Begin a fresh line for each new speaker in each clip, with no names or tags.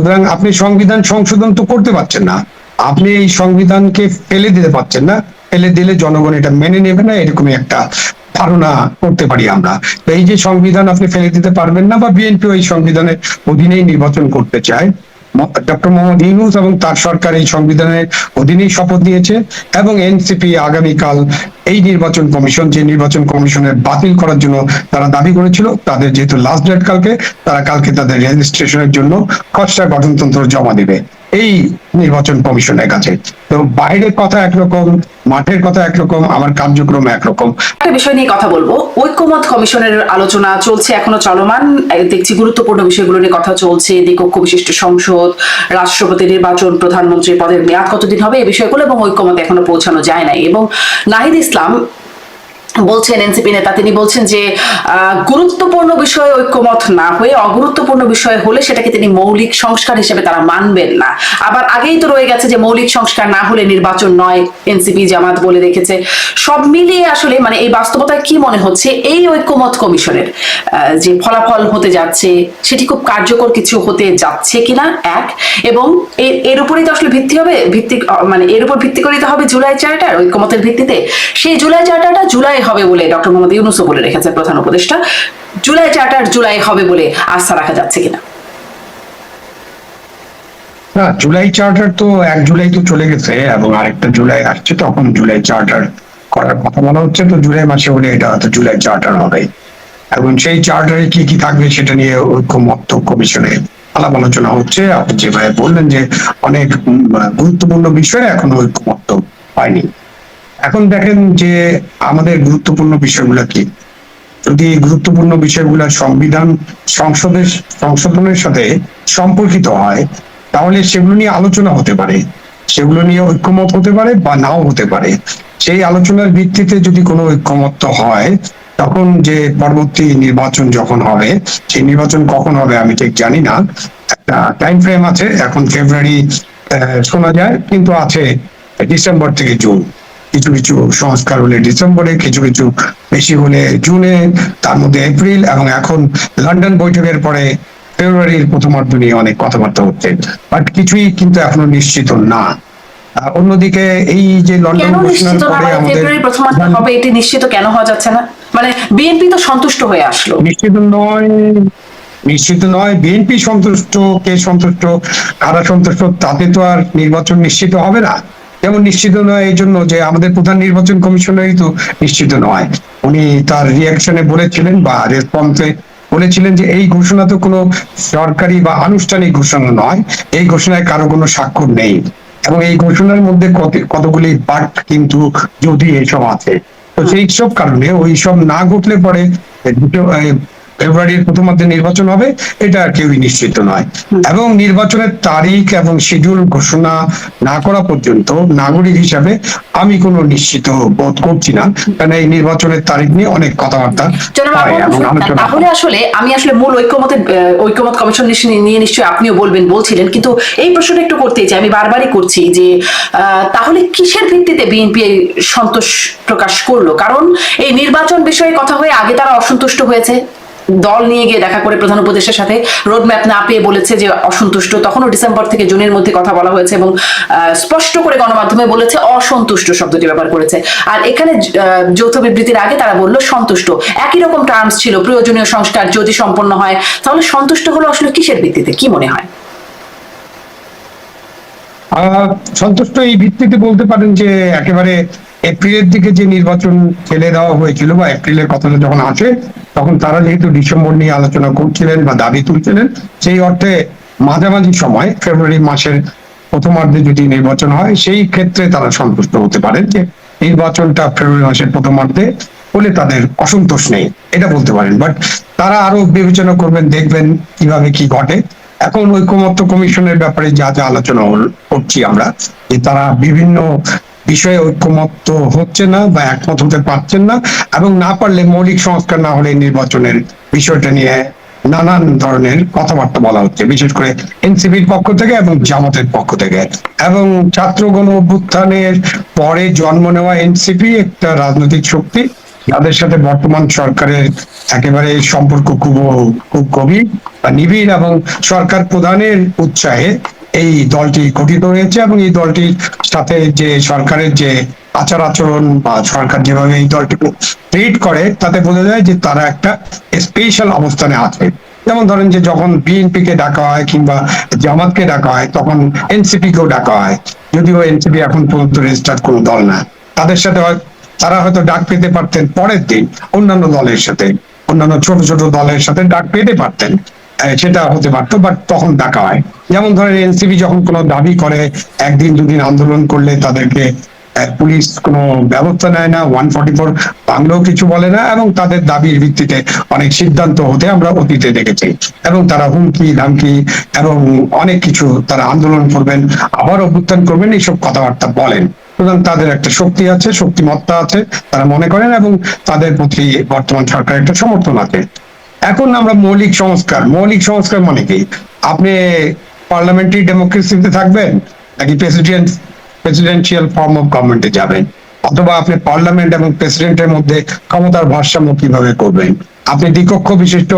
সুতরাং আপনি সংবিধান সংশোধন তো করতে পারছেন না। আপনি এই সংবিধানকে ফেলে দিতে পারছেন না। ফেলে দিলে জনগণ এটা মেনে নেবে না এরকমই একটা ধারণা করতে পারি আমরা। এই যে সংবিধান আপনি ফেলে দিতে পারবেন না বা বিএনপি ওই সংবিধানের অধীনেই নির্বাচন করতে চায় ডক্টর মোহাম্মদ ইউনুস এবং তার সরকার এই সংবিধানের অধীনেই শপথ দিয়েছে এবং এনসিপি আগামীকাল এই নির্বাচন কমিশন, যে নির্বাচন কমিশনের বাতিল করার জন্য তারা দাবি করেছিল, তাদের যেহেতু লাস্ট ডেট কালকে, তারা কালকে তাদের রেজিস্ট্রেশনের জন্য খসড়া গঠনতন্ত্র জমা দিবে। এই নির্বাচন কমিশনের কাছে। তো বাইরের কথা একরকম, মাঠের কথা একরকম, আমার কার্যক্রম একরকম।
একটা বিষয় নিয়ে কথা বলব। ঐক্যমত কমিশনের আলোচনা চলছে, এখনও চলমান। দেখছি গুরুত্বপূর্ণ বিষয়গুলো নিয়ে কথা চলছে দ্বিকক্ষ বিশিষ্ট সংসদ, রাষ্ট্রপতি নির্বাচন প্রধানমন্ত্রী পদের মেয়াদ কতদিন হবে এই বিষয়গুলো এবং ঐক্যমত এখনও পৌঁছানো যায় নাই। এবং নাহিদ ইসলাম বলছেন এনসিপি নেতা, তিনি বলছেন যে গুরুত্বপূর্ণ বিষয়ে ঐক্যমত না হয়ে অগুরুত্বপূর্ণ বিষয় হলে সেটাকে তিনি মৌলিক সংস্কার হিসেবে তারা মানবেন না। আবার আগেই তো রয়ে গেছে যে, মৌলিক সংস্কার না হলে নির্বাচন নয়, এনসিপি, জামাত বলে রেখেছে। সব মিলিয়ে আসলে মানে এই বাস্তবতায় কি মনে হচ্ছে? এই ঐক্যমত কমিশনের যে ফলাফল হতে যাচ্ছে, সেটি খুব কার্যকর কিছু হতে যাচ্ছে কিনা? এক। এবং এর উপরেই তো আসলে ভিত্তি হবে, ভিত্তি মানে এর উপর ভিত্তি করেই তো হবে জুলাই চার্টার ঐক্যমতের ভিত্তিতে। সেই জুলাই চার্টারটা জুলাই হবে বলে ডক্টর মোহাম্মদ ইউনুসও বলে রেখেছে প্রধান উপদেষ্টা। জুলাই চার্টার জুলাই হবে বলে আস্থা রাখা যাচ্ছে কিনা?
না, জুলাই চার্টার তো এক জুলাই তো চলে গেছে এবং আরেকটা জুলাই আসছে, তখন জুলাই চার্টার করার কথা বলা হচ্ছে। তো জুলাই মাসে হলে এটা হয়তো জুলাই চার্টার হবে। এবং সেই চার্টারে কি কি থাকবে সেটা নিয়ে ঐক্যমত্য কমিশনে আলাপ আলোচনা হচ্ছে। আপনি যেভাবে বললেন যে অনেক গুরুত্বপূর্ণ বিষয়ে, এখনও ঐক্যমত্য হয়নি। এখন দেখেন যে আমাদের গুরুত্বপূর্ণ বিষয়গুলো কি? যদি গুরুত্বপূর্ণ বিষয়গুলো সংবিধান, সংসদের, সংশোধনের সাথে সম্পর্কিত হয়, তাহলে সেগুলো নিয়ে আলোচনা হতে পারে। সেগুলো নিয়ে ঐক্যমত হতে পারে বা নাও হতে পারে। সেই আলোচনার ভিত্তিতে যদি কোনো ঐক্যমত্য হয়, তখন যে পরবর্তী নির্বাচন যখন হবে, সেই নির্বাচন কখন হবে আমি ঠিক জানি না। একটা টাইম ফ্রেম আছে, এখন ফেব্রুয়ারি শোনা যায়, কিন্তু আছে ডিসেম্বর থেকে জুন কিছু কিছু সংস্কার হলে ডিসেম্বরে কিছু কিছু বেশি হলে জুনে তার মধ্যে এপ্রিল এবং এখন লন্ডন বৈঠকের পরে ফেব্রুয়ারির প্রথমার্ধ নিয়ে অনেক কথাবার্তা হচ্ছে। বাট কিছুই কিন্তু এখনও নিশ্চিত না। অন্যদিকে এই যে লন্ডন ঘোষণার পরে
মানে
আমাদের
প্রথমার্ধ হবে এটি নিশ্চিত কেন হওয়া যাচ্ছে না? মানে বিএনপি তো সন্তুষ্ট হয়ে আসলো।
নিশ্চিত নয় নিশ্চিত নয় বিএনপি সন্তুষ্ট কে সন্তুষ্ট কারা সন্তুষ্ট তাতে তো আর নির্বাচন নিশ্চিত হবে না। যেমন নিশ্চিত নয় এই জন্য যে আমাদের প্রধান নির্বাচন কমিশনারই তো নিশ্চিত নয়। উনি তার রিয়াকশনে বলেছিলেন বা রেসপন্সে বলেছিলেন যে এই ঘোষণা তো কোনো সরকারি বা আনুষ্ঠানিক ঘোষণা নয়, এই ঘোষণায় কারও কোনো স্বাক্ষর নেই। এবং এই ঘোষণার মধ্যে কত- কতগুলি পার্ট কিন্তু যদি এইসব আছে। তো সেই সব কারণে ওই সব না ঘটলে পরে ফেব্রুয়ারির প্রথমার্ধে নির্বাচন হবে এটা কেউই নিশ্চিত নয়। এবং নির্বাচনের তারিখ এবং শিডিউল ঘোষণা না করা পর্যন্ত নাগরিক হিসাবে আমি কোনো নিশ্চিত বোধ করছি না কারণ এই নির্বাচনের তারিখ নিয়ে অনেক কথাবার্তা
তাহলে আসলে আমি আসলে মূল ঐক্যমতের ঐক্যমত কমিশন নিয়ে নিশ্চয়ই আপনিও বলবেন বলছিলেন কিন্তু এই প্রশ্নটা একটু করতে চাই আমি বারবারই করছি যে আহ, তাহলে কিসের ভিত্তিতে বিএনপি সন্তোষ প্রকাশ করল? কারণ এই নির্বাচন বিষয়ে কথা হয়ে আগে তারা অসন্তুষ্ট হয়েছে। দল নিয়ে গিয়ে দেখা করে প্রধান উপদেশের সাথে রোড ম্যাপ না পেয়ে বলেছে যে অসন্তুষ্ট। তখনও ডিসেম্বর থেকে জুনের মধ্যে কথা বলা হয়েছে এবং স্পষ্ট করে গণমাধ্যমে বলেছে অসন্তুষ্ট শব্দটি ব্যবহার করেছে। আর এখানে যৌথ বিবৃতির আগে তারা বলল সন্তুষ্ট। একই রকম টার্মস ছিল, প্রয়োজনীয় সংস্কার যদি সম্পন্ন হয়, তাহলে সন্তুষ্ট হলো আসলে কিসের ভিত্তিতে? কি মনে হয়?
সন্তুষ্ট এই ভিত্তিতে বলতে পারেন যে একেবারে এপ্রিলের দিকে যে নির্বাচন ফেলে দেওয়া হয়েছিল বা এপ্রিলের কথাটা যখন আসে, তখন তারা যেহেতু ডিসেম্বর নিয়ে আলোচনা করছিলেন বা দাবি তুলছিলেন, সেই অর্থে মাঝামাঝি সময়, ফেব্রুয়ারি মাসের প্রথমার্ধে যদি নির্বাচন হয়, সেই ক্ষেত্রে তারা সন্তুষ্ট হতে পারেন যে নির্বাচনটা ফেব্রুয়ারি মাসের প্রথমার্ধে বলে তাদের অসন্তোষ নেই। এটা বলতে পারেন। বাট তারা আরও বিবেচনা করবেন, দেখবেন কীভাবে কি ঘটে। এখন ঐক্যমত্য কমিশনের ব্যাপারে যা যা আলোচনা করছি আমরা, যে তারা বিভিন্ন বিষয়ে ঐক্যমত্য হচ্ছে না বা একমত হতে পারছেন না এবং না পারলে মৌলিক সংস্কার না হলে নির্বাচনের বিষয়টা নিয়ে নানান ধরনের কথাবার্তা বলা হচ্ছে, বিশেষ করে এনসিপির পক্ষ থেকে এবং জামাতের পক্ষ থেকে। এবং ছাত্র গণ অভ্যুত্থানের পরে জন্ম নেওয়া এনসিপি একটা রাজনৈতিক শক্তি। তাদের সাথে বর্তমান সরকারের একেবারে সম্পর্ক খুব খুব গভীর বা নিবিড় এবং সরকার প্রধানের উৎসাহে এই দলটি গঠিত হয়েছে এবং এই দলটির সাথে যে সরকারের যে আচার আচরণ বা সরকার যেভাবে এই দলটিকে ট্রিট করে, তাতে বোঝা যায় যে তারা একটা স্পেশাল অবস্থানে আছে। যেমন ধরেন যে যখন বিএনপি কে ডাকা হয় কিংবা জামাতকে ডাকা হয়, তখন এনসিপি কেও ডাকা হয়। যদিও এনসিপি এখন পর্যন্ত রেজিস্টার্ড কোনো দল না। তাদের সাথে তারা হয়তো ডাক পেতে পারতেন পরের দিন। অন্যান্য দলের সাথে। অন্যান্য ছোট ছোট দলের সাথে ডাক পেতে পারতেন। সেটা হতে পারতো বাট তখন ডাকা হয়। যেমন ধরেন এনসিপি যখন কোনো দাবি করে, একদিন, দুদিন আন্দোলন করলে তাদেরকে পুলিশ কোনো ব্যবস্থা নেয় না ওয়ান ফর্টি ফোর বাংলাও কিছু বলে না, এবং তাদের দাবির ভিত্তিতে অনেক সিদ্ধান্ত হতে আমরা অতীতে দেখেছি। এবং তারা হুমকি, ধামকি, এবং অনেক কিছু তারা আন্দোলন করবেন, আবার অভ্যুত্থান করবেন, এইসব কথাবার্তা বলেন। সুতরাং তাদের একটা শক্তি আছে, শক্তিমত্তা আছে, তারা মনে করেন, এবং তাদের প্রতি বর্তমান সরকারের একটা সমর্থন আছে। এখন আমরা মৌলিক সংস্কার। মৌলিক সংস্কার মানে কি? আপনি পার্লামেন্টারি ডেমোক্রেসিতে থাকবেন নাকি প্রেসিডেন্ট প্রেসিডেন্সিয়াল ফর্ম অফ গভর্নমেন্টে যাবেন? অথবা আপনি পার্লামেন্ট এবং প্রেসিডেন্টের মধ্যে ক্ষমতার ভারসাম্য কীভাবে করবেন? আপনি দ্বিকক্ষ বিশিষ্ট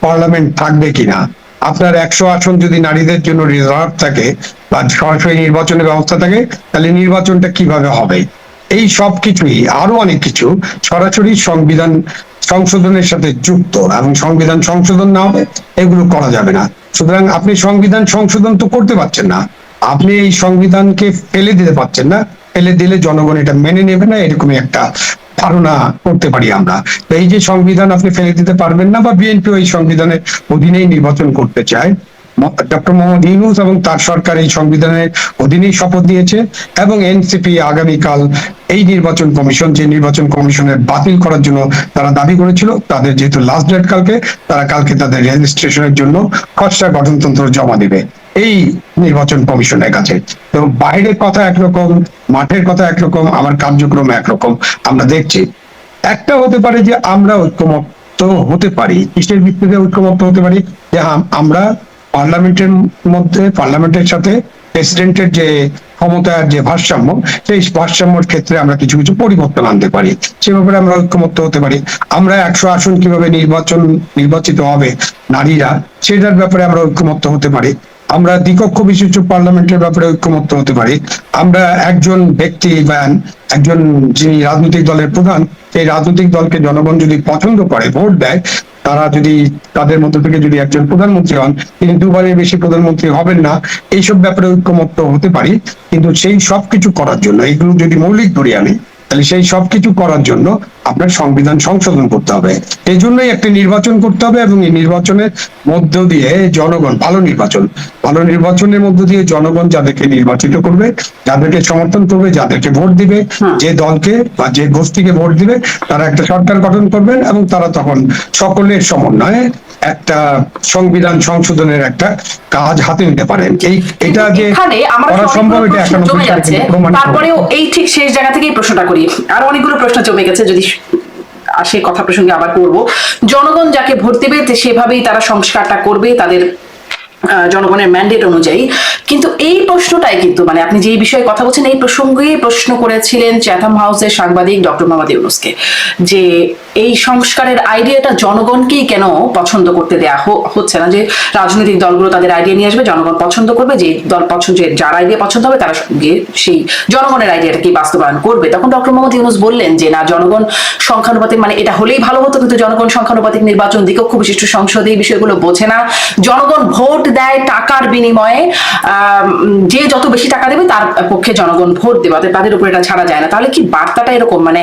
পার্লামেন্ট থাকবে কিনা? আপনার একশো আসন যদি নারীদের জন্য রিজার্ভ থাকে বা সরাসরি নির্বাচনের ব্যবস্থা থাকে, তাহলে নির্বাচনটা কীভাবে হবে? এই সব কিছুই আরও অনেক কিছু সরাসরি সংবিধান সংশোধনের সাথে যুক্ত এবং সংবিধান সংশোধন না হবে, এগুলো করা যাবে না। সুতরাং আপনি সংবিধান সংশোধন তো করতে পারছেন না। আপনি এই সংবিধানকে ফেলে দিতে পারছেন না। ফেলে দিলে জনগণ এটা মেনে নেবে না, এরকমই একটা ধারণা করতে পারি আমরা। এই যে সংবিধান আপনি ফেলে দিতে পারবেন না বা বিএনপি এই সংবিধানের অধীনেই নির্বাচন করতে চায় ডক্টর মোহাম্মদ ইউনুস এবং তার সরকার এই সংবিধানের অধীনেই শপথ নিয়েছে এবং এনসিপি আগামীকাল এই নির্বাচন কমিশন, যে নির্বাচন কমিশনের বাতিল করার জন্য তারা দাবি করেছিল, তাদের যেহেতু লাস্ট ডেট কালকে, তারা কালকে তাদের রেজিস্ট্রেশনের জন্য খসড়া গঠনতন্ত্র জমা দিবে এই নির্বাচন কমিশনের কাছে। তো বাইরের কথা একরকম, মাঠের কথা একরকম, আমার কার্যক্রম একরকম, আমরা দেখছি। একটা হতে পারে যে আমরা ঐক্যমত্য হতে পারি, কিসের ভিত্তিতে ঐক্যমত্য হতে পারি? যে আম- আমরা পার্লামেন্টের মধ্যে, পার্লামেন্টের সাথে প্রেসিডেন্টের যে ক্ষমতার যে ভারসাম্য, সেই ভারসাম্যের ক্ষেত্রে আমরা কিছু কিছু পরিবর্তন আনতে পারি। সে ব্যাপারে আমরা ঐক্যমত্য হতে পারি। আমরা একশো আসন কীভাবে নির্বাচন, নির্বাচিত হবে নারীরা, সেটার ব্যাপারে আমরা ঐক্যমত্য হতে পারি। আমরা দ্বিকক্ষ বিশিষ্ট পার্লামেন্টের ব্যাপারে ঐক্যমত্য হতে পারি। আমরা একজন ব্যক্তি বা একজন যিনি রাজনৈতিক দলের প্রধান, সেই রাজনৈতিক দলকে জনগণ যদি পছন্দ করে, ভোট দেয়, তারা যদি তাদের মধ্য থেকে যদি একজন প্রধানমন্ত্রী হন, তিনি দুবারের বেশি প্রধানমন্ত্রী হবেন না, এইসব ব্যাপারে ঐক্যমত্য হতে পারি। কিন্তু সেই সব কিছু করার জন্য এইগুলো যদি মৌলিক ধরি আমি, তাহলে সেই সব কিছু করার জন্য আপনার সংবিধান সংশোধন করতে হবে। এই জন্যই একটা নির্বাচন করতে হবে এবং এই নির্বাচনের মধ্য দিয়ে জনগণ ভালো নির্বাচন ভালো নির্বাচনের মধ্য দিয়ে জনগণ যাদেরকে নির্বাচিত করবে যাদেরকে সমর্থন করবে যাদেরকে ভোট দিবে যে দলকে বা যে গোষ্ঠীকে ভোট দিবে তারা একটা সরকার গঠন করবেন এবং তারা তখন সকলের সমন্বয়ে একটা সংবিধান সংশোধনের একটা কাজ হাতে নিতে পারেন। এই এটা যে করা সম্ভব এটা একানব্বই।
তারপরেও এই ঠিক শেষ জায়গা থেকেই প্রশ্নটা করি। আর অনেকগুলো প্রশ্ন জমে গেছে যদি সেই কথা প্রসঙ্গে আবার করব জনগণ যাকে ভোট দেবে সেভাবেই তারা সংস্কারটা করবে তাদের জনগণের ম্যান্ডেট অনুযায়ী। কিন্তু এই প্রশ্নটাই কিন্তু মানে আপনি যে বিষয়ে কথা বলছেন, এই প্রসঙ্গেই প্রশ্ন করেছিলেন চ্যাথাম হাউসের সাংবাদিক ডক্টর মোহাম্মদ ইউনুসকে যে এই সংস্কারের আইডিয়াটা জনগণকেই কেন পছন্দ করতে দেয়া হচ্ছে না? যে রাজনৈতিক দলগুলো তাদের আইডিয়া নিয়ে আসবে, জনগণ পছন্দ করবে যে দল পছন্দ যার আইডিয়া পছন্দ হবে, তারা গিয়ে সেই জনগণের আইডিয়াটাকে বাস্তবায়ন করবে। তখন ডক্টর মোহাম্মদ ইউনুস বললেন যে, না, জনগণ সংখ্যানুপাতিক মানে এটা হলেই ভালো হতো, কিন্তু জনগণ সংখ্যানুপাতিক নির্বাচন দ্বিকক্ষ বিশিষ্ট সংসদে এই বিষয়গুলো বোঝে না। জনগণ ভোট দেয় টাকার বিনিময়ে যে যত বেশি টাকা দেবে তার পক্ষে জনগণ ভোট দেবে, অতএব তাদের উপর এটা ছাড়া যায় না। তাহলে কি বার্তাটা এরকম? মানে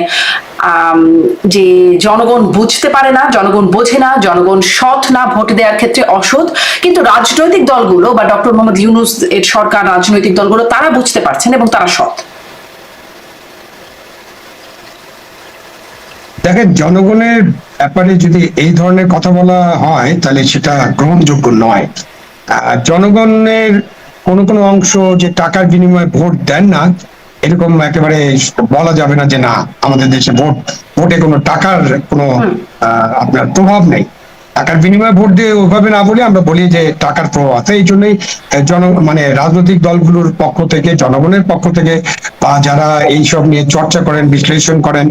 যে জনগণ বুঝতে পারে না, জনগণ বোঝে না, জনগণ সৎ না ভোট দেওয়ার ক্ষেত্রে অসৎ, কিন্তু রাজনৈতিক দলগুলো বা ডক্টর মোহাম্মদ ইউনুস এর সরকার, রাজনৈতিক দলগুলো তারা বুঝতে পারছেন এবং তারা সৎ।
দেখেন, জনগণের ব্যাপারে যদি এই ধরনের কথা বলা হয়, তাহলে সেটা গ্রহণযোগ্য নয়। জনগণের কোন কোন অংশ যে টাকার বিনিময়ে ভোট দেন না এরকম একেবারে বলা যাবে না যে না আমাদের দেশে ভোট ভোটে কোনো টাকার কোনো আহ, আপনার প্রভাব নেই। টাকার বিনিময়ে ভোট দিয়ে ওইভাবে না বলে, আমরা বলি যে টাকার প্রভাব আছে। এই জন্যই জন মানে রাজনৈতিক দলগুলোর পক্ষ থেকে, জনগণের পক্ষ থেকে, বা যারা এইসব নিয়ে চর্চা করেন, বিশ্লেষণ করেন,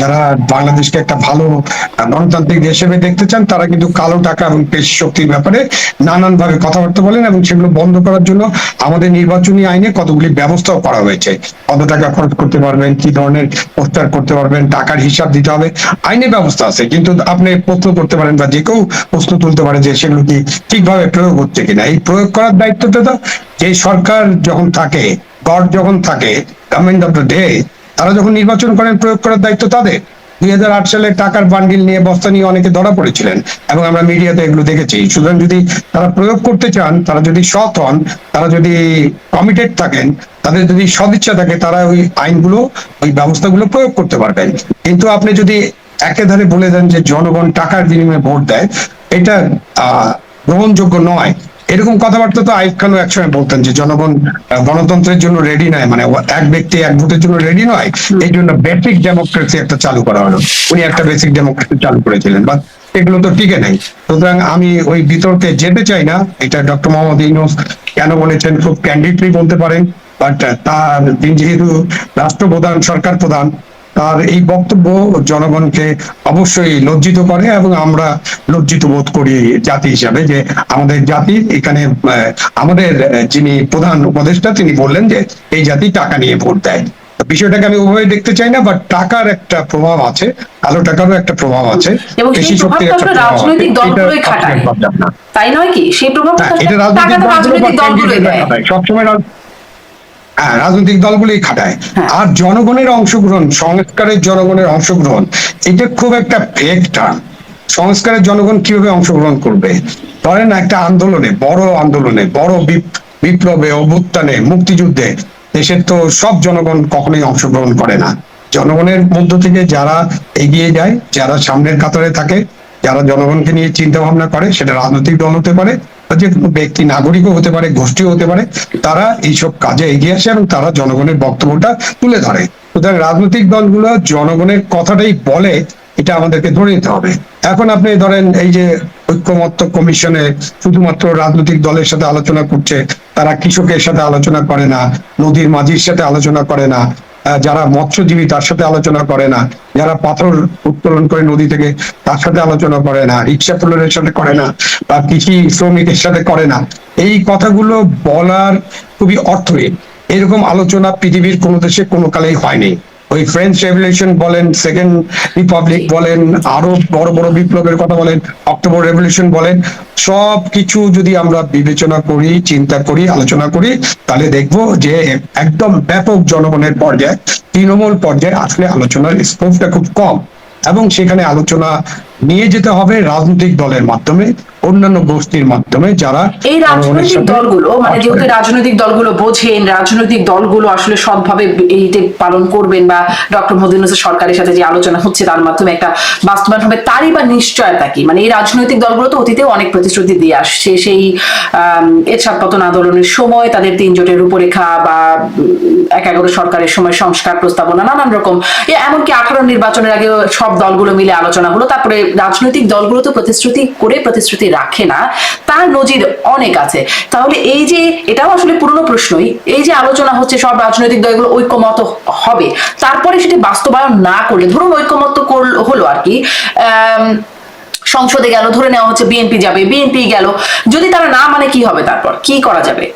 যারা বাংলাদেশকে একটা ভালো গণতান্ত্রিক দেশ হিসেবে দেখতে চান, তারা কিন্তু কালো টাকা এবং পেশি শক্তির ব্যাপারে নানান ভাবে কথাবার্তা বলেন এবং সেগুলো বন্ধ করার জন্য আমাদের নির্বাচনী আইনে কতগুলি ব্যবস্থাও করা হয়েছে। কত টাকা খরচ করতে পারবেন, কি ধরনের পোস্টার করতে পারবেন, টাকার হিসাব দিতে হবে, আইনে ব্যবস্থা আছে। কিন্তু আপনি প্রশ্ন করতে পারেন বা যে কেউ প্রশ্ন তুলতে পারে যে সেগুলো কি ঠিকভাবে প্রয়োগ হচ্ছে কিনা? এই প্রয়োগ করার দায়িত্বটা তো যে সরকার যখন থাকে, গড যখন থাকে গভর্নমেন্ট অফ দ্য ডে তারা যখন নির্বাচন করেন, প্রয়োগ করার দায়িত্ব তাদের। দুই হাজার আট সালে টাকার বান্ডিল নিয়ে বস্তা নিয়ে অনেকে ধরা পড়েছিলেন এবং আমরা মিডিয়াতে এগুলো দেখেছি। সুতরাং যদি তারা প্রয়োগ করতে চান, তারা যদি সৎ হন, তারা যদি কমিটেড থাকেন, তাদের যদি সদিচ্ছা থাকে, তারা ওই আইনগুলো, ওই ব্যবস্থাগুলো প্রয়োগ করতে পারবেন। কিন্তু আপনি যদি একেধারে বলে দেন যে জনগণ টাকার বিনিময়ে ভোট দেয়, এটা গ্রহণযোগ্য নয়। এরকম কথাবার্তা তো আইব খানও একসময় বলতেন যে জনগণ গণতন্ত্রের জন্য রেডি নয় মানে এক ব্যক্তি এক ভোটের জন্য রেডি নয়, এই জন্য বেসিক ডেমোক্রেসি একটা চালু করা হলো। উনি একটা বেসিক ডেমোক্রেসি চালু করেছিলেন বা এগুলো তো টিকে নেই। সুতরাং আমি ওই বিতর্কে যেতে চাই না, এটা ডক্টর মোহাম্মদ ইউনুস কেন বলেছেন খুব ক্যান্ডিডলি বলতে পারেন, বাট তার তিনি যেহেতু রাষ্ট্রপ্রধান সরকার প্রধান তার এই বক্তব্য জনগণকে অবশ্যই লজ্জিত করে এবং আমরা লজ্জিত বোধ করি জাতি হিসাবে যে আমাদের জাতি এখানে আমাদের যিনি প্রধান উপদেষ্টা তিনি বললেন যে এই জাতি টাকা নিয়ে ভোট দেয়। বিষয়টাকে আমি ওভাবে দেখতে চাই না বাট টাকার একটা প্রভাব আছে কালো টাকারও একটা প্রভাব আছে
সেই
শক্তির একটা
রাজনৈতিক দলগুলোই খাটায়। তাই নয় কি? সেই প্রভাবটা
হ্যাঁ, এটা
রাজনৈতিক দলগুলোই
সবসময় হ্যাঁ রাজনৈতিক দলগুলোই খাটায়।
হ্যাঁ।
আর জনগণের অংশগ্রহণ সংস্কারের জনগণের অংশগ্রহণ এটা খুব একটা ফেক টার্ম সংস্কারের জনগণ কীভাবে অংশগ্রহণ করবে? ধরেন একটা আন্দোলনে বড় আন্দোলনে বড় বিপ- বিপ্লবে অভ্যুত্থানে মুক্তিযুদ্ধে দেশের তো সব জনগণ কখনোই অংশগ্রহণ করে না। জনগণের মধ্য থেকে যারা এগিয়ে যায় যারা সামনের কাতারে থাকে যারা জনগণকে নিয়ে চিন্তা ভাবনা করে সেটা রাজনৈতিক দল হতে পারে যে কোনো ব্যক্তি নাগরিকও হতে পারে, গোষ্ঠীও হতে পারে, তারা এইসব কাজে এগিয়ে আসে এবং তারা জনগণের বক্তব্যটা তুলে ধরে। সুতরাং রাজনৈতিক দলগুলো জনগণের কথাটাই বলে, এটা আমাদেরকে ধরে নিতে হবে। এখন আপনি ধরেন এই যে ঐক্যমত্য কমিশনে শুধুমাত্র রাজনৈতিক দলের সাথে আলোচনা করছে, তারা কৃষকের সাথে আলোচনা করে না, নদীর মাঝির সাথে আলোচনা করে না যারা মৎস্যজীবী, তার সাথে আলোচনা করে না। যারা পাথর উত্তোলন করে নদী থেকে, তার সাথে আলোচনা করে না। রিক্সা চালকের সাথে করে না বা কৃষি শ্রমিকের সাথে করে না। এই কথাগুলো বলার খুবই অর্থহীন। এরকম আলোচনা পৃথিবীর কোনো দেশে কোনো কালেই হয়নি। ওই ফ্রেঞ্চ রেভলিউশন বলেন সেকেন্ড রিপাবলিক বলেন আরও বড় বড় বিপ্লবের কথা বলেন অক্টোবর রেভলিউশন বলেন সব কিছু যদি আমরা বিবেচনা করি চিন্তা করি আলোচনা করি তাহলে দেখব যে একদম ব্যাপক জনগণের পর্যায়ে তৃণমূল পর্যায়ে আসলে আলোচনার স্কোপটা খুব কম। এবং সেখানে আলোচনা নিয়ে যেতে হবে রাজনৈতিক দলের মাধ্যমে। অন্যান্য গোষ্ঠীর মাধ্যমে যারা
এই রাজনৈতিক দলগুলো মানে যেহেতু রাজনৈতিক দলগুলো বোঝেন রাজনৈতিক দলগুলো আসলে সৎভাবে এইটা পালন করবেন বা ডক্টর মোদী ইউনূসের সরকারের সাথে যে আলোচনা হচ্ছে তার মাধ্যমে একটা বাস্তবায়ন হবে তারই বা নিশ্চয়তা কি? মানে এই রাজনৈতিক দলগুলো তো অতীতেও অনেক প্রতিশ্রুতি দিয়ে আসছে। সেই আহ এরশাদ পতন আন্দোলনের সময় তাদের তিন জোটের রূপরেখা বা এক এগারো সরকারের সময় সংস্কার প্রস্তাবনা নানান রকম। এমনকি আঠারো নির্বাচনের আগে সব দলগুলো মিলে আলোচনা হলো তারপরে রাজনৈতিক দলগুলো তো প্রতিশ্রুতি করে প্রতিশ্রুতি রাখে না, তার নজির অনেক আছে। তাহলে এই যে, এটাও আসলে পুরনো প্রশ্নই, এই যে আলোচনা হচ্ছে সব রাজনৈতিক দলগুলো ঐক্যমত হবে, তারপরে সেটি বাস্তবায়ন না করলে, ধরুন ঐক্যমত হলো আর কি সংসদে গেল, ধরে নেওয়া হচ্ছে বিএনপি যাবে, বিএনপি গেল, যদি তারা না মানে কি হবে তারপর? কি করা যাবে?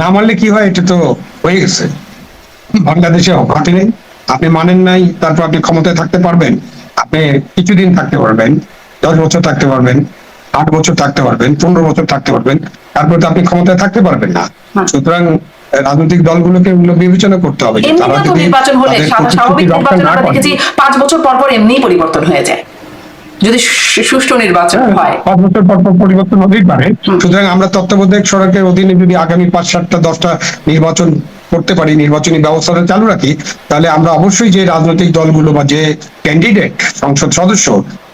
না মানলে কি হয়, এটা তো হয়ে গেছে। বাংলাদেশে নেই আপনি মানেন নাই, তারপর আপনি ক্ষমতায় থাকতে পারবেন, আপনি কিছুদিন থাকতে পারবেন। দশ বছর থাকতে পারবেন আট বছর থাকতে পারবেন পনেরো বছর থাকতে পারবেন তারপর তো আপনি ক্ষমতায় থাকতে পারবেন না। সুতরাং রাজনৈতিক দলগুলোকে এগুলো বিবেচনা করতে হবে তারা যদি
পাঁচ বছর পর পর এমনি পরিবর্তন হয়ে যায়। যদি সুষ্ঠু নির্বাচন
হ্যাঁ,
হয়।
পাঁচ বছর পর পর পরিবর্তন হতেই পারে। সুতরাং আমরা তত্ত্বাবধায়ক সরকারের অধীনে যদি আগামী পাঁচ সাতটা দশটা নির্বাচন করতে পারি নির্বাচনী ব্যবস্থাটা চালু রাখি তাহলে আমরা অবশ্যই যে রাজনৈতিক দলগুলো বা যে ক্যান্ডিডেট সংসদ সদস্য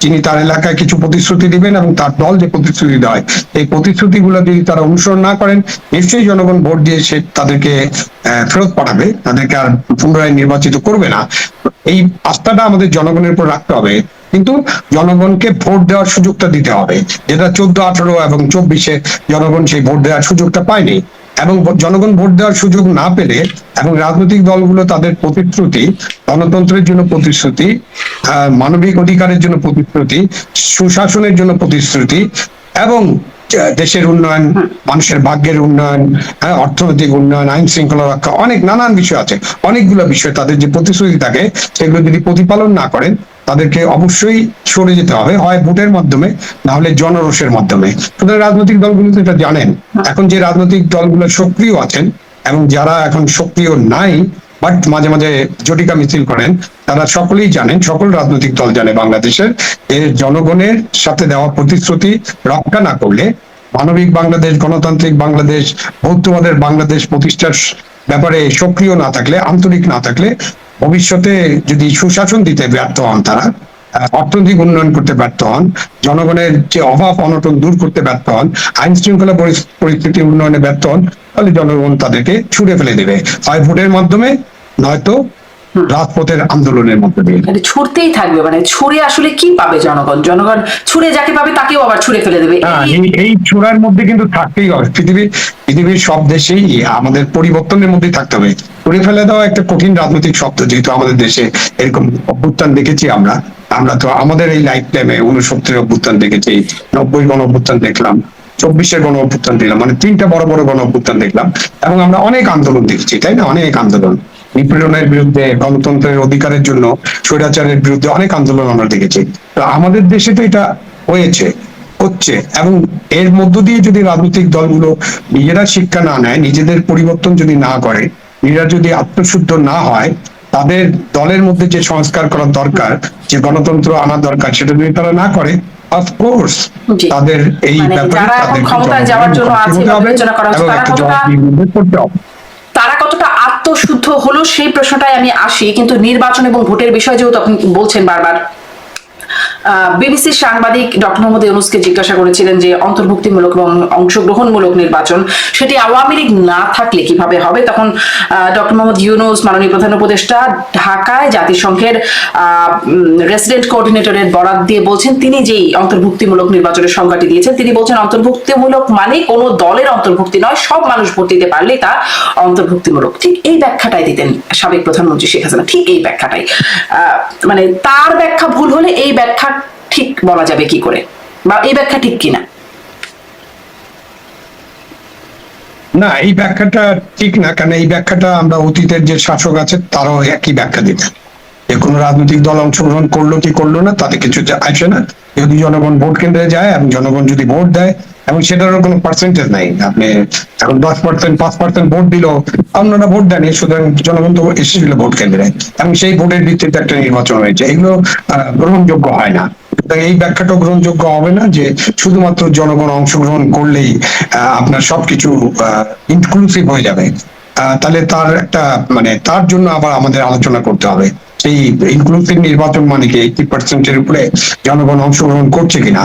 যিনি তার এলাকায় কিছু প্রতিশ্রুতি দিবেন এবং তার দল যে প্রতিশ্রুতি দেয়, এই প্রতিশ্রুতিগুলো যদি তারা অনুসরণ না করেন, নিশ্চয়ই জনগণ ভোট দিয়ে সে তাদেরকে ফেরত পাঠাবে। তাদেরকে আর পুনরায় নির্বাচিত করবে না। এই আস্থাটা আমাদের জনগণের উপর রাখতে হবে। কিন্তু জনগণকে ভোট দেওয়ার সুযোগটা দিতে হবে। যেটা চোদ্দ, আঠারো এবং চব্বিশে জনগণ সেই ভোট দেওয়ার সুযোগটা পায়নি। এবং জনগণ ভোট দেওয়ার সুযোগ না পেলে এবং রাজনৈতিক দলগুলো তাদের প্রতিশ্রুতি গণতন্ত্রের জন্য প্রতিশ্রুতি মানবিক অধিকারের জন্য প্রতিশ্রুতি সুশাসনের জন্য প্রতিশ্রুতি এবং দেশের উন্নয়ন মানুষের ভাগ্যের উন্নয়ন হ্যাঁ, অর্থনৈতিক উন্নয়ন আইন শৃঙ্খলা রক্ষা অনেক নানান বিষয় আছে। অনেকগুলো বিষয় তাদের যে প্রতিশ্রুতি থাকে সেগুলো যদি প্রতিপালন না করেন তাদেরকে অবশ্যই সরে যেতে হবে, হয় ভোটের মাধ্যমে, না হলে জনরোষের মাধ্যমে। সুতরাং রাজনৈতিক দলগুলো তো এটা জানেন। এখন যে রাজনৈতিক দলগুলো সক্রিয় আছেন, এবং যারা এখন সক্রিয় নাই, বাট মাঝে মাঝে জটিকা মিছিল করেন, তারা সকলেই জানেন, সকল রাজনৈতিক দল জানে বাংলাদেশের এর জনগণের সাথে দেওয়া প্রতিশ্রুতি রক্ষা না করলে মানবিক বাংলাদেশ, গণতান্ত্রিক বাংলাদেশ, বৌদ্ধবাদের বাংলাদেশ প্রতিষ্ঠার ব্যাপারে সক্রিয় না থাকলে, আন্তরিক না থাকলে ভবিষ্যতে যদি সুশাসন দিতে ব্যর্থ হন তারা অর্থনৈতিক উন্নয়ন করতে ব্যর্থ হন, জনগণের যে অভাব অনটন দূর করতে ব্যর্থ হন আইন শৃঙ্খলা পরিস- পরিস্থিতি উন্নয়নে ব্যর্থ হন, তাহলে জনগণ তাদেরকে ছুড়ে ফেলে দেবে। হয় ভোটের মাধ্যমে নয়তো রাজপথের আন্দোলনের মধ্যে দিয়ে।
মানে ছুটতেই থাকবে মানে ছুড়ে আসলে কি পাবে জনগণ? জনগণ ছুড়ে যাকে পাবে তাকেও আবার ছুড়ে ফেলে দেবে। এই-
ছোড়ার মধ্যে কিন্তু থাকতেই হবে। পৃথিবীর পৃথিবীর সব দেশেই আমাদের পরিবর্তনের মধ্যে থাকতে হবে। করে ফেলে দেওয়া একটা কঠিন রাজনৈতিক শব্দ যেহেতু আমাদের দেশে এরকম অভ্যুত্থান দেখেছি আমরা। আমরা তো আমাদের এই লাইফ টাইমে উনসত্তরের অভ্যুত্থান দেখেছি নব্বই গণ অভ্যুত্থান দেখলাম চব্বিশের গণ অভ্যুত্থান দেখলাম মানে তিনটা বড় বড় গণ অভ্যুত্থান দেখলাম। এবং আমরা অনেক আন্দোলন দেখেছি তাই না? অনেক আন্দোলন। নিপীড়নের বিরুদ্ধে গণতন্ত্রের অধিকারের জন্য স্বৈরাচারের বিরুদ্ধে অনেক আন্দোলন আমরা দেখেছি তো আমাদের দেশে তো এটা হয়েছে হচ্ছে এবং এর মধ্য দিয়ে যদি রাজনৈতিক দলগুলো নিজেরা শিক্ষা না নেয় নিজেদের পরিবর্তন যদি না করে নিজেরা যদি আত্মশুদ্ধ না হয় তাদের দলের মধ্যে যে সংস্কার করার দরকার যে গণতন্ত্র আনা দরকার সেটা যদি তারা না করে অফকোর্স। তাদের এই
মানে
ব্যাপারে
আছে
করতে হবে
আত্মশুদ্ধ হলো সেই প্রশ্নটাই আমি আসি, কিন্তু নির্বাচন এবং ভোটের বিষয় যেহেতু আপনি বলছেন বারবার। বিবিসির সাংবাদিক ডক্টর মোহাম্মদ ইউনুসকে জিজ্ঞাসা করেছিলেন যে অন্তর্ভুক্তিমূলক এবং অংশগ্রহণমূলক নির্বাচন, সেটি আওয়ামী লীগ না থাকলে কীভাবে হবে? তখন ডক্টর মোহাম্মদ ইউনুস, মাননীয় প্রধান উপদেষ্টা ঢাকায় জাতিসংঘের রেসিডেন্ট কোঅর্ডিনেটরের বরাদ দিয়ে বলছেন, তিনি যেই অন্তর্ভুক্তিমূলক নির্বাচনের সংজ্ঞাটি দিয়েছেন, তিনি বলছেন, অন্তর্ভুক্তিমূলক মানে কোনো দলের অন্তর্ভুক্তি নয়, সব মানুষ ভোট দিতে পারলেই তা অন্তর্ভুক্তিমূলক। ঠিক এই ব্যাখ্যাটাই দিতেন সাবেক প্রধানমন্ত্রী শেখ হাসিনা, ঠিক এই ব্যাখ্যাটাই। মানে তার ব্যাখ্যা ভুল হলে এই ব্যাখ্যা ঠিক বলা যাবে কি করে? বা এই ব্যাখ্যা ঠিক কিনা?
না, এই ব্যাখ্যাটা ঠিক না, কেন এই ব্যাখ্যাটা আমরা অতীতের যে শাসক আছে, তারাও একই ব্যাখ্যা দিতেন। যে কোনো রাজনৈতিক দল অংশগ্রহণ করল কি করল না, তাতে কিছু আসে না। যদি জনগণ ভোট কেন্দ্রে যায় এবং জনগণ যদি ভোট দেয় এবং সেটারও কোনো পার্সেন্টেজ নাই। আপনি এখন দশ পার্সেন্ট পাঁচ পার্সেন্ট ভোট দিল আপনারা ভোট দেন সুতরাং জনগণ তো এসেছিল ভোট কেন্দ্রে। এবং সেই ভোটের ভিত্তিতে একটা নির্বাচন হয়েছে। এগুলো গ্রহণযোগ্য হয় না। এই ব্যাখ্যাটা গ্রহণযোগ্য হবে না যে শুধুমাত্র জনগণ অংশগ্রহণ করলেই আপনার সবকিছু ইনক্লুসিভ হয়ে যাবে। তাহলে তার একটা মানে তার জন্য আবার আমাদের আলোচনা করতে হবে। সেই ইনক্লুসিভ নির্বাচন মানে কি এইটি পার্সেন্টের উপরে জনগণ অংশগ্রহণ করছে কিনা?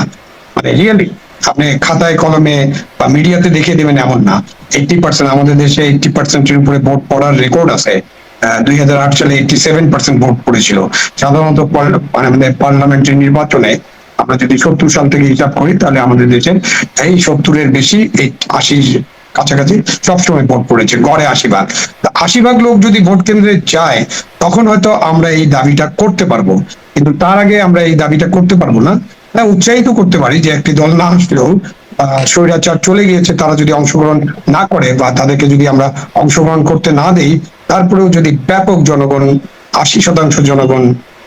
মানে রিয়েলি আপনি খাতায়, কলমে বা মিডিয়াতে দেখে দেবেন এমন না। এইটি পার্সেন্ট আমাদের দেশে এইটি পার্সেন্টের উপরে ভোট পড়ার রেকর্ড আছে। দুই হাজার আট সালে এইটি সেভেন পার্সেন্ট ভোট পড়েছিল। সাধারণত মানে পার্লামেন্টের নির্বাচনে আমরা যদি সত্তর সাল থেকে হিসাব করি, তাহলে আমাদের দেশে এই সত্তরের বেশি এই আশির কাছাকাছি সবসময় ভোট পড়েছে, গড়ে আশি ভাগ আশি ভাগ লোক যদি ভোট কেন্দ্রে যায়, তখন হয়তো আমরা এই দাবিটা করতে পারব। কিন্তু তার আগে আমরা এই দাবিটা করতে পারব না। হ্যাঁ উৎসাহিত করতে পারি যে একটি দল না আসলেও স্বৈরাচার চলে গিয়েছে, তারা যদি অংশগ্রহণ না করে বা তাদেরকে যদি আমরা অংশগ্রহণ করতে না দেই, তারপরেও যদি ব্যাপক জনগণ, আশি শতাংশ জনগণ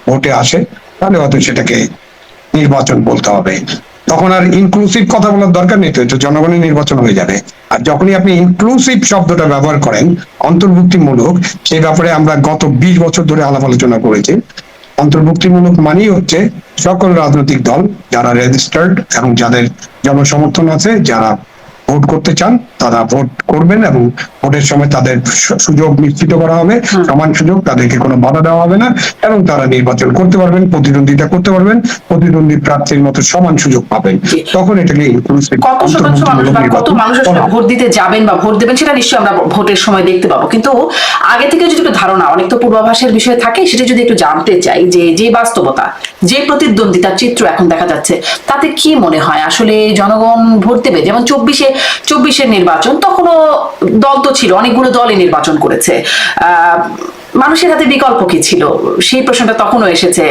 ভোটে আসে, তাহলে হয়তো সেটাকে নির্বাচন বলতে হবে। তখন আর ইনক্লুসিভ কথা বলার দরকার নেই তো জনগণের নির্বাচন হয়ে যাবে। আর যখনই আপনি ইনক্লুসিভ শব্দটা ব্যবহার করেন, অন্তর্ভুক্তিমূলক, সেই ব্যাপারে আমরা গত বিশ বছর ধরে আলাপ আলোচনা করেছি। অন্তর্ভুক্তিমূলক মানেই হচ্ছে সকল রাজনৈতিক দল যারা রেজিস্টার্ড এবং যাদের জনসমর্থন আছে, যারা ভোট করতে চান তারা ভোট করবেন এবং ভোটের সময় তাদের সুযোগ নিশ্চিত করা হবে সমান সুযোগ তাদেরকে কোনো বাধা দেওয়া হবে না এবং তারা নির্বাচন করতে পারবেন প্রতিদ্বন্দ্বিতা করতে পারবেন প্রতিদ্বন্দ্বী প্রার্থীর মতো সমান সুযোগ পাবেন। তখন এটাকে
কত মানুষ
হয়।
ভোট দিতে যাবেন বা ভোট দেবেন সেটা নিশ্চয়ই আমরা ভোটের সময় দেখতে পাবো। কিন্তু আগে থেকে যদি একটু ধারণা অনেক তো পূর্বাভাসের বিষয় থাকে সেটা যদি একটু জানতে চাই যে যে বাস্তবতা যে প্রতিদ্বন্দ্বিতার চিত্র এখন দেখা যাচ্ছে তাতে কি মনে হয়? আসলে জনগণ ভোট দেবে যেমন চব্বিশে চব্বিশের নির্বাচন তখনও দল তো ছিল, অনেকগুলো দলই নির্বাচন করেছে। মানুষের হাতে বিকল্প কি ছিল? সেই প্রশ্নটা তখনও এসেছে।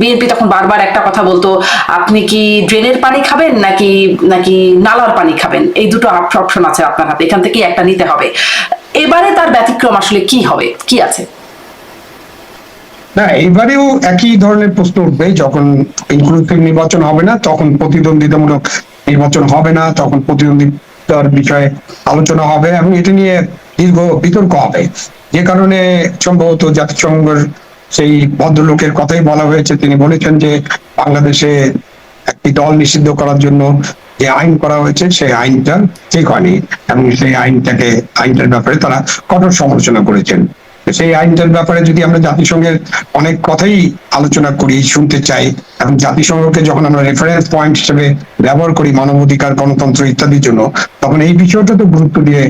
বিএনপি তখন বারবার একটা কথা বলতো, আপনি কি ড্রেনের পানি খাবেন নাকি নাকি নালার পানি খাবেন? এই দুটো অপশন আছে আপনার হাতে, এখান থেকে একটা নিতে হবে। এবারে তার ব্যতিক্রম আসলে কি হবে? কি আছে?
না, এবারেও একই ধরনের প্রশ্ন উঠবে, যখন ইনক্লুসিভ নির্বাচন হবে না, তখন প্রতিদ্বন্দ্বিতামূলক নির্বাচন হবে না, তখন প্রতিদ্বন্দ্বিতার বিষয়ে আলোচনা হবে এবং এটা নিয়ে দীর্ঘ বিতর্ক হবে। যে কারণে সম্ভবত জাতিসংঘের সেই ভদ্রলোকের কথাই বলা হয়েছে। তিনি বলেছেন যে বাংলাদেশে একটি দল নিষিদ্ধ করার জন্য যে আইন করা হয়েছে, সেই আইনটা ঠিক হয়নি এবং সেই আইনটাকে, আইনটার ব্যাপারে তারা কঠোর সমালোচনা করেছেন। সেই আইনটার ব্যাপারে যদি আমরা জাতিসংঘের অনেক কথাই আলোচনা করি, শুনতে চাই এবং জাতিসংঘকে যখন আমরা রেফারেন্স পয়েন্ট হিসেবে ব্যবহার করি মানবাধিকার গণতন্ত্র ইত্যাদির জন্য, তখন এই বিষয়টা তো গুরুত্ব দিয়ে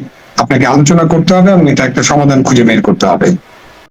আপনাকে আলোচনা করতে হবে এবং এটা একটা সমাধান খুঁজে বের করতে হবে।